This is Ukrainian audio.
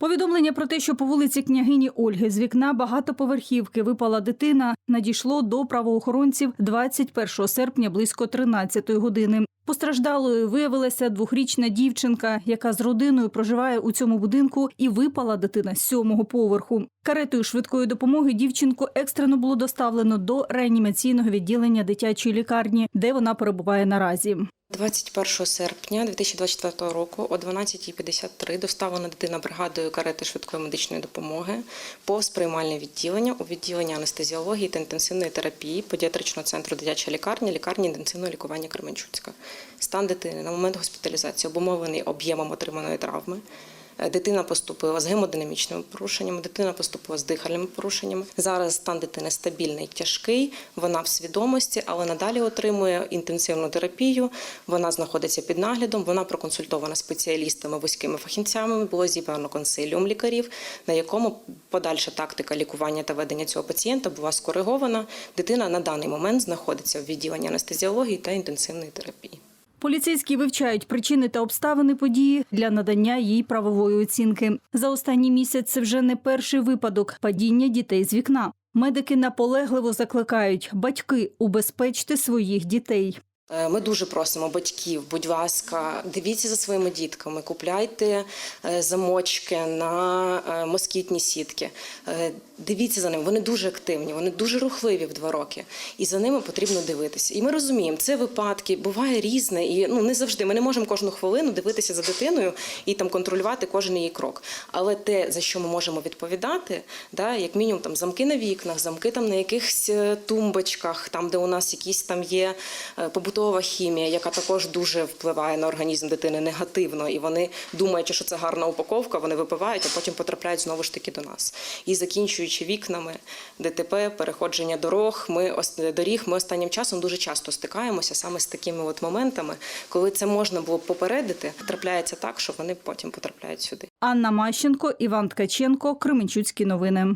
Повідомлення про те, що по вулиці княгині Ольги з вікна багатоповерхівки випала дитина, надійшло до правоохоронців 21 серпня близько 13 години. Постраждалою виявилася двохрічна дівчинка, яка з родиною проживає у цьому будинку, і випала дитина з сьомого поверху. Каретою швидкої допомоги дівчинку екстрено було доставлено до реанімаційного відділення дитячої лікарні, де вона перебуває наразі. 21 серпня 2024 року о 12.53 доставлена дитина бригадою карети швидкої медичної допомоги по сприймальне відділення у відділення анестезіології та інтенсивної терапії педіатричного центру дитяча лікарня, лікарні інтенсивного лікування Кременчуцька. Стан дитини на момент госпіталізації обумовлений об'ємом отриманої травми. Е, Дитина поступила з гемодинамічними порушеннями, дитина поступила з дихальними порушеннями. Зараз стан дитини стабільний, тяжкий, вона в свідомості, але надалі отримує інтенсивну терапію. Вона знаходиться під наглядом, вона проконсультована спеціалістами, вузькими фахівцями. Було зібрано консиліум лікарів, на якому подальша тактика лікування та ведення цього пацієнта була скоригована. Дитина на даний момент знаходиться в відділенні анестезіології та інтенсивної терапії. Поліцейські вивчають причини та обставини події для надання їй правової оцінки. За останній місяць це вже не перший випадок падіння дітей з вікна. Медики наполегливо закликають батьки убезпечте своїх дітей. Е, Ми дуже просимо батьків, будь ласка, дивіться за своїми дітками, купляйте е, замочки на е, москітні сітки. Дивіться за ними, вони дуже активні, вони дуже рухливі в два роки, і за ними потрібно дивитися. І ми розуміємо, це випадки буває різне, і ну не завжди. Ми не можемо кожну хвилину дивитися за дитиною і там контролювати кожен її крок. Але те, за що ми можемо відповідати, да, як мінімум там замки на вікнах, замки там на якихось тумбочках, там де у нас якісь там є е, побутова хімія, яка також дуже впливає на організм дитини негативно, і вони думаючи, що це гарна упаковка, вони випивають, а потім потрапляють знову ж таки до нас. І закінчуючи вікнами, ДТП, переходження дорог, ми доріг, ми останнім часом дуже часто стикаємося саме з такими от моментами, коли це можна було попередити, трапляється так, що вони потім потрапляють сюди. Анна Мащенко, Іван Ткаченко, Кременчуцькі новини.